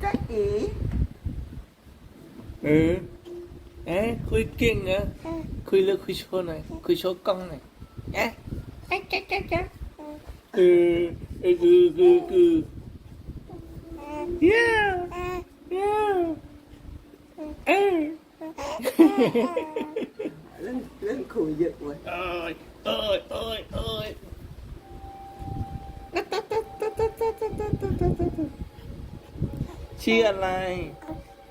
cái Daddy. Ừ. Đấy, khui kinh nữa. Khui lơ khui số này, khui số cong này. Nhá. Chắc chắc chắc chắc. Ừ, ừ, ừ, ừ, ừ. Yeah. Yeah. Ừ. lên lên khui giật rồi. ơi, ơi, ơi, ơi, Đất đất. ชื่ออะไร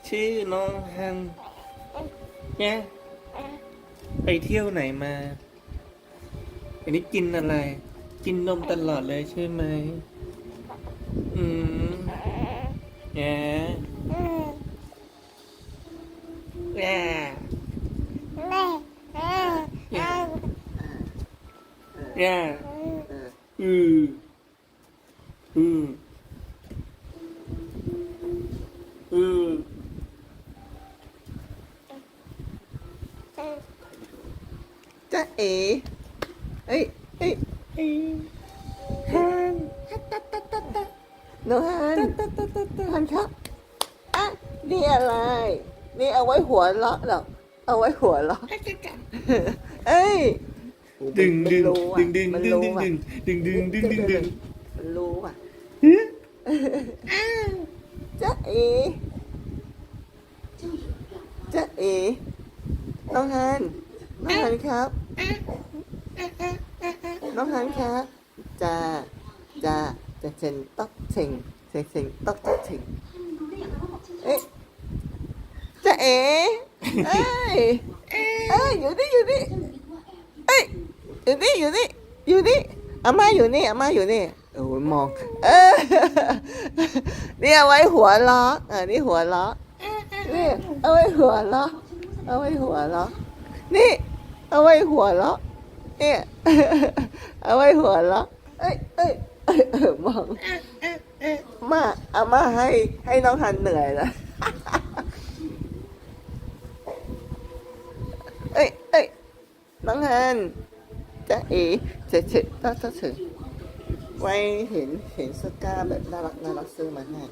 ชื่อน้องฮันเนี่ยไปเที่ยวไหนมา อันนี้กินอะไร กินนมตลอดเลยใช่ไหม อืมแย่แย่แย่เอออืออืออือ จ๊ะเอ๋เอ้ยเอ้ยเอ้ยฮันน้องฮันฮันครับอะนี่อะไร นี่เอาไว้หัวเราะเหรอเอาไว้หัวเราะเอ้ยดึงดึงมันรู้อะดึงดึงมันดึงรู้ดึงอะดึงดึงดึงดึงดึงดึงมันรู้อะฮึจ๊ะเอ๋จ๊ะเอ๋ น้องฮันน้องฮันครับ น้องฮันครับจะจะจะเซ็นต๊อกเซ็งเซ็งเซ็งต๊อกต๊อกเซ็งเอ๊ะจะเอ๋เอ้ยเอ้ยอยู่นี่อยู่นี่เอ้ยอยู่นี่อยู่นี่อยู่นี่อาม่าอยู่นี่อาม่าอยู่นี่โอ้ยมองเออนี่เอาไว้หัวล้อเออนี่หัวล้อนี่เอาไว้หัวล้อ เอาไว้หัวล้อนี่ เอาไว้หัวล้อเนี่ยเอาไว้หัวเอ้ยเอ้ยเอ้ยเออมองมาอามาให้ให้น้องฮันเหนื่อยแล้วเอ้ยเอ้ยน้องฮันจะเอ๋เฉยเฉยต้องต้องเฉยไว้เห็นเห็นสก้าแบบน่ารักน่ารักซื้อมาให้